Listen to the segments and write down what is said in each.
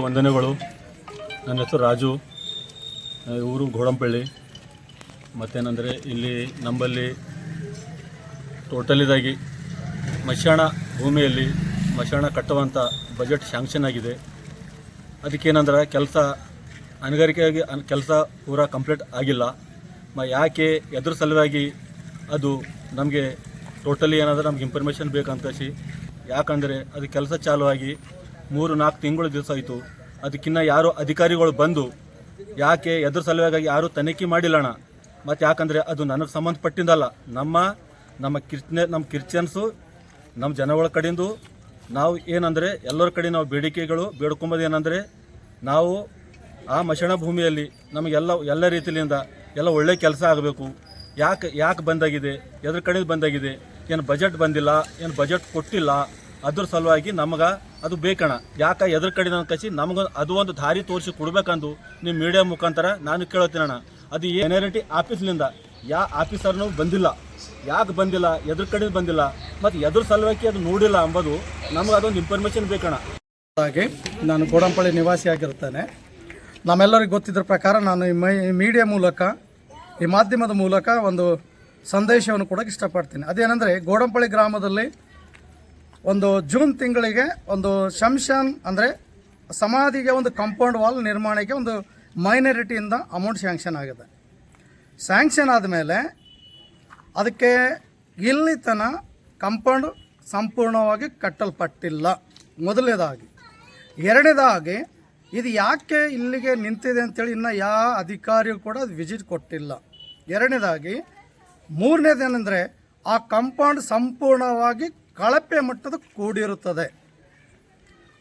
ವಂದನೆಗಳು. ನನ್ನ ಹೆಸರು ರಾಜು. ಊರು ಗೋಡಂಪಳ್ಳಿ. ಮತ್ತೇನೆಂದರೆ ಇಲ್ಲಿ ನಮ್ಮಲ್ಲಿ ಟೋಟಲಿದಾಗಿ ಮಶಾಣ ಭೂಮಿಯಲ್ಲಿ ಮಶಾಣ ಕಟ್ಟುವಂಥ ಬಜೆಟ್ ಶಾಂಕ್ಷನ್ ಆಗಿದೆ. ಅದಕ್ಕೇನಂದ್ರೆ ಕೆಲಸ ಅನಗಾರಿಕೆಯಾಗಿ ಕೆಲಸ ಪೂರ ಕಂಪ್ಲೀಟ್ ಆಗಿಲ್ಲ. ಮ ಯಾಕೆ ಎದುರು ಸಲುವಾಗಿ ಅದು ನಮಗೆ ಟೋಟಲಿ ಏನಾದರೂ ನಮ್ಗೆ ಇನ್ಫಾರ್ಮೇಷನ್ ಬೇಕಂತಸಿ ಯಾಕಂದರೆ ಅದು ಕೆಲಸ ಚಾಲು ಆಗಿ ಮೂರು ನಾಲ್ಕು ತಿಂಗಳು ದಿವಸ ಆಯಿತು. ಅದಕ್ಕಿನ್ನ ಯಾರು ಅಧಿಕಾರಿಗಳು ಬಂದು ಯಾಕೆ ಎದುರು ಸಲುವಾಗಿ ಯಾರೂ ತನಿಖೆ ಮಾಡಿಲ್ಲಣ್ಣ? ಮತ್ತು ಯಾಕಂದರೆ ಅದು ನನಗೆ ಸಂಬಂಧಪಟ್ಟಿದ್ದಲ್ಲ ನಮ್ಮ ನಮ್ಮ ಕಿರ್ಚನೆ ನಮ್ಮ ಕ್ರಿಶ್ಚಿಯನ್ಸು ನಮ್ಮ ಜನಗಳ ಕಡೆಯಿಂದ ನಾವು ಏನಂದರೆ ಎಲ್ಲರ ಕಡೆ ನಾವು ಬೇಡಿಕೆಗಳು ಬೇಡ್ಕೊಂಬೋದು ಏನಂದರೆ ನಾವು ಆ ಮಶಣ ಭೂಮಿಯಲ್ಲಿ ನಮಗೆಲ್ಲ ಎಲ್ಲ ರೀತಿಯಿಂದ ಎಲ್ಲ ಒಳ್ಳೆ ಕೆಲಸ ಆಗಬೇಕು. ಯಾಕೆ ಯಾಕೆ ಬಂದಾಗಿದೆ? ಎದ್ರ ಕಡೆಯಿಂದ ಬಂದಾಗಿದೆ? ಏನು ಬಜೆಟ್ ಬಂದಿಲ್ಲ? ಏನು ಬಜೆಟ್ ಕೊಟ್ಟಿಲ್ಲ? ಅದ್ರ ಸಲುವಾಗಿ ನಮಗೆ ಅದು ಬೇಕಣ. ಯಾಕೆ ಎದ್ರ ಕಡೆ ನಾನು ಕಸಿ ನಮಗೆ ಅದು ಒಂದು ದಾರಿ ತೋರಿಸಿ ಕೊಡ್ಬೇಕಂದು ನಿಮ್ಮ ಮೀಡಿಯಾ ಮುಖಾಂತರ ನಾನು ಕೇಳ್ತೀನಣ್ಣ ಅದು ಏನೇರಿಟಿ ಆಫೀಸ್ನಿಂದ ಯಾ ಆಫೀಸರ್ನೂ ಬಂದಿಲ್ಲ. ಯಾಕೆ ಬಂದಿಲ್ಲ? ಎದ್ರ ಕಡೆ ಬಂದಿಲ್ಲ. ಮತ್ತು ಎದ್ರ ಸಲುವಾಗಿ ಅದು ನೋಡಿಲ್ಲ ಅಂಬೋದು ನಮಗೆ ಅದೊಂದು ಇನ್ಫಾರ್ಮೇಷನ್ ಬೇಕಣ. ಹಾಗೆ ನಾನು ಗೋಡಂಪಳ್ಳಿ ನಿವಾಸಿಯಾಗಿರುತ್ತೇನೆ ನಮ್ಮೆಲ್ಲರಿಗೂ ಗೊತ್ತಿದ್ರ ಪ್ರಕಾರ ನಾನು ಈ ಮೀಡಿಯಾ ಮೂಲಕ, ಈ ಮಾಧ್ಯಮದ ಮೂಲಕ ಒಂದು ಸಂದೇಶವನ್ನು ಕೊಡೋಕ್ಕೆ ಇಷ್ಟಪಡ್ತೀನಿ. ಅದೇನೆಂದರೆ ಗೋಡಂಪಳ್ಳಿ ಗ್ರಾಮದಲ್ಲಿ ಒಂದು ಜೂನ್ ತಿಂಗಳಿಗೆ ಒಂದು ಶಮ್ಶಾನ್ ಅಂದರೆ ಸಮಾಧಿಗೆ ಒಂದು ಕಾಂಪೌಂಡ್ ವಾಲ್ ನಿರ್ಮಾಣಕ್ಕೆ ಒಂದು ಮೈನಾರಿಟಿಯಿಂದ ಅಮೌಂಟ್ ಸ್ಯಾಂಕ್ಷನ್ ಆಗಿದೆ. ಸ್ಯಾಂಕ್ಷನ್ ಆದಮೇಲೆ ಅದಕ್ಕೆ ಇಲ್ಲಿ ತನ ಕಾಂಪೌಂಡ್ ಸಂಪೂರ್ಣವಾಗಿ ಕಟ್ಟಲ್ಪಟ್ಟಿಲ್ಲ. ಮೊದಲನೇದಾಗಿ. ಎರಡನೇದಾಗಿ, ಇದು ಯಾಕೆ ಇಲ್ಲಿಗೆ ನಿಂತಿದೆ ಅಂತೇಳಿ ಇನ್ನೂ ಯಾವ ಅಧಿಕಾರಿಯೂ ಕೂಡ ಅದು ವಿಸಿಟ್ ಕೊಟ್ಟಿಲ್ಲ. ಎರಡನೇದಾಗಿ, ಮೂರನೇದೇನೆಂದರೆ ಆ ಕಂಪೌಂಡ್ ಸಂಪೂರ್ಣವಾಗಿ ಕಳಪೆ ಮಟ್ಟದ ಕೂಡಿರುತ್ತದೆ.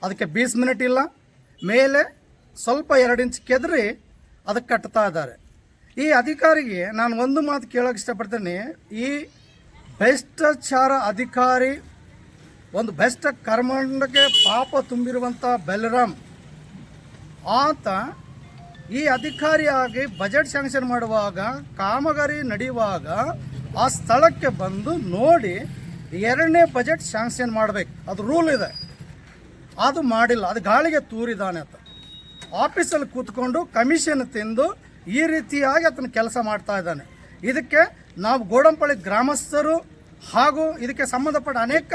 ಅದಕ್ಕೆ ಬೀಸ್ ಮಿನಿಟ್ ಇಲ್ಲ. ಮೇಲೆ ಸ್ವಲ್ಪ ಎರಡು ಇಂಚ್ ಕೆದರಿ ಅದಕ್ಕೆ ಕಟ್ತಾ ಇದ್ದಾರೆ. ಈ ಅಧಿಕಾರಿಗೆ ನಾನು ಒಂದು ಮಾತು ಕೇಳೋಕೆ ಇಷ್ಟಪಡ್ತೀನಿ. ಈ ಭ್ರಷ್ಟಾಚಾರ ಅಧಿಕಾರಿ, ಒಂದು ಭ್ರಷ್ಟ ಕರ್ಮಂಡಕ್ಕೆ ಪಾಪ ತುಂಬಿರುವಂಥ ಬಲರಾಮ್, ಆತ ಈ ಅಧಿಕಾರಿಯಾಗಿ ಬಜೆಟ್ ಸ್ಯಾಂಕ್ಷನ್ ಮಾಡುವಾಗ, ಕಾಮಗಾರಿ ನಡೆಯುವಾಗ ಆ ಸ್ಥಳಕ್ಕೆ ಬಂದು ನೋಡಿ ಎರಡನೇ ಬಜೆಟ್ ಸ್ಯಾಂಕ್ಷನ್ ಮಾಡಬೇಕು. ಅದು ರೂಲ್ ಇದೆ. ಅದು ಮಾಡಿಲ್ಲ. ಅದು ಗಾಳಿಗೆ ತೂರಿದಾನೆ ಅಂತ. ಆಫೀಸಲ್ಲಿ ಕೂತ್ಕೊಂಡು ಕಮಿಷನ್ ತಿಂದು ಈ ರೀತಿಯಾಗಿ ಆತನ ಕೆಲಸ ಮಾಡ್ತಾ ಇದ್ದಾನೆ. ಇದಕ್ಕೆ ನಾವು ಗೋಡಂಪಳ್ಳಿ ಗ್ರಾಮಸ್ಥರು ಹಾಗೂ ಇದಕ್ಕೆ ಸಂಬಂಧಪಟ್ಟ ಅನೇಕ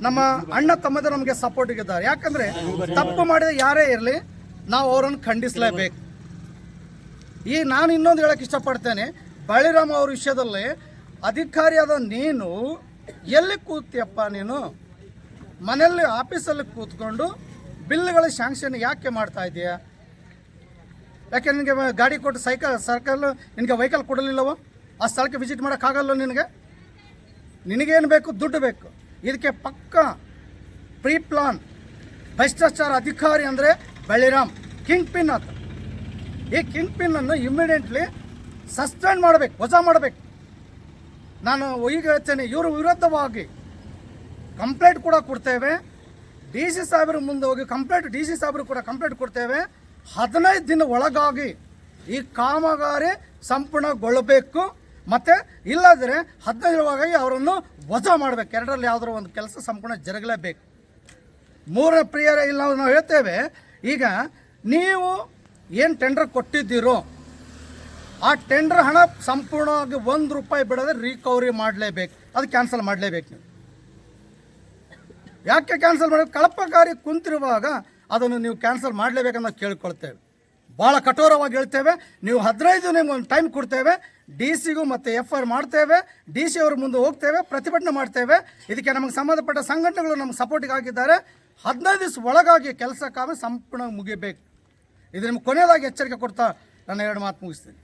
ನಮ್ಮ ಅಣ್ಣ ತಮ್ಮದರು ನಮಗೆ ಸಪೋರ್ಟಿಗಿದ್ದಾರೆ ಯಾಕಂದರೆ ತಪ್ಪು ಮಾಡಿದ ಯಾರೇ ಇರಲಿ, ನಾವು ಅವರನ್ನು ಖಂಡಿಸಲೇಬೇಕು. ಈ ನಾನು ಇನ್ನೊಂದು ಹೇಳಕ್ಕೆ ಇಷ್ಟಪಡ್ತೇನೆ. ಬಳಿರಾಮ್ ಅವ್ರ ವಿಷಯದಲ್ಲಿ ಅಧಿಕಾರಿಯಾದ ನೀನು ಎಲ್ಲಿ ಕೂತಿಯಪ್ಪ ನೀನು? ಮನೆಯಲ್ಲಿ ಆಫೀಸಲ್ಲಿ ಕೂತ್ಕೊಂಡು ಬಿಲ್ಗಳ ಶಾಂಕ್ಷನ್ ಯಾಕೆ ಮಾಡ್ತಾ ಇದೆಯಾ? ಯಾಕೆ ನಿನಗೆ ಗಾಡಿ ಕೊಟ್ಟು ಸೈಕಲ್ ಸರ್ಕಲ್ ನಿನಗೆ ವೆಹಿಕಲ್ ಕೊಡಲಿಲ್ಲವೋ? ಆ ಸ್ಥಳಕ್ಕೆ ವಿಸಿಟ್ ಮಾಡೋಕ್ಕಾಗಲ್ಲ ನಿನಗೆ? ನಿನಗೇನು ಬೇಕು? ದುಡ್ಡು ಬೇಕು. ಇದಕ್ಕೆ ಪಕ್ಕ ಪ್ರೀ ಪ್ಲಾನ್ ಭ್ರಷ್ಟಾಚಾರ ಅಧಿಕಾರಿ ಅಂದರೆ ಬಳ್ಳಿರಾಮ್ ಕಿಂಗ್ ಪಿನ್ ಆತ ಈ ಕಿಂಗ್ ಪಿನ್ನನ್ನು ಇಮ್ಮಿಡಿಯೆಂಟ್ಲಿ ಸಸ್ಪೆಂಡ್ ಮಾಡಬೇಕು, ವಜಾ ಮಾಡಬೇಕು. ನಾನು ಈಗ ಹೇಳ್ತೇನೆ, ಇವರು ವಿರುದ್ಧವಾಗಿ ಕಂಪ್ಲೇಂಟ್ ಕೂಡ ಕೊಡ್ತೇವೆ. ಡಿ ಸಿ ಸಾಹೇಬ್ರ ಮುಂದೆ ಹೋಗಿ ಕಂಪ್ಲೇಂಟ್ ಡಿ ಸಿ ಸಾಹೇಬ್ರು ಕೂಡ ಕಂಪ್ಲೇಂಟ್ ಕೊಡ್ತೇವೆ. ಹದಿನೈದು ದಿನ ಒಳಗಾಗಿ ಈ ಕಾಮಗಾರಿ ಸಂಪೂರ್ಣಗೊಳ್ಳಬೇಕು. ಮತ್ತು ಇಲ್ಲದ್ರೆ ಹದಿನೈದು ದಿನ ಒಳಗಾಗಿ ಅವರನ್ನು ವಜಾ ಮಾಡಬೇಕು. ಎರಡರಲ್ಲಿ ಯಾವುದರ ಒಂದು ಕೆಲಸ ಸಂಪೂರ್ಣ ಜರುಗಲೇಬೇಕು. ಮೂರನೇ ಪ್ರಿಯರ, ಇಲ್ಲಿ ನಾವು ಹೇಳ್ತೇವೆ, ಈಗ ನೀವು ಏನು ಟೆಂಡರ್ ಕೊಟ್ಟಿದ್ದೀರೋ ಆ ಟೆಂಡರ್ ಹಣ ಸಂಪೂರ್ಣವಾಗಿ ಒಂದು ರೂಪಾಯಿ ಬಿಡದೆ ರಿಕವರಿ ಮಾಡಲೇಬೇಕು. ಅದು ಕ್ಯಾನ್ಸಲ್ ಮಾಡಲೇಬೇಕು ನೀವು. ಯಾಕೆ ಕ್ಯಾನ್ಸಲ್ ಮಾಡಿ, ಕಳಪಕಾರಿ ಕುಂತಿರುವಾಗ ಅದನ್ನು ನೀವು ಕ್ಯಾನ್ಸಲ್ ಮಾಡಲೇಬೇಕನ್ನೋ ಕೇಳ್ಕೊಳ್ತೇವೆ. ಭಾಳ ಕಠೋರವಾಗಿ ಹೇಳ್ತೇವೆ. ನೀವು ಹದಿನೈದು ನಿಮ್ಗೆ ಒಂದು ಟೈಮ್ ಕೊಡ್ತೇವೆ. ಡಿ ಸಿಗೂ ಮತ್ತು ಎಫ್ ಆರ್ ಮಾಡ್ತೇವೆ. ಡಿ ಸಿ ಅವ್ರ ಮುಂದೆ ಹೋಗ್ತೇವೆ, ಪ್ರತಿಭಟನೆ ಮಾಡ್ತೇವೆ. ಇದಕ್ಕೆ ನಮಗೆ ಸಂಬಂಧಪಟ್ಟ ಸಂಘಟನೆಗಳು ನಮ್ಗೆ ಸಪೋರ್ಟಿಗೆ ಆಗಿದ್ದಾರೆ. ಹದಿನೈದು ದಿವಸ ಒಳಗಾಗಿ ಕೆಲಸ ಕಾಮ ಸಂಪೂರ್ಣ ಮುಗಿಬೇಕು. ಇದು ನಿಮ್ಗೆ ಕೊನೆಯದಾಗಿ ಎಚ್ಚರಿಕೆ ಕೊಡ್ತಾ ನನ್ನ ಎರಡು ಮಾತು ಮುಗಿಸ್ತೀನಿ.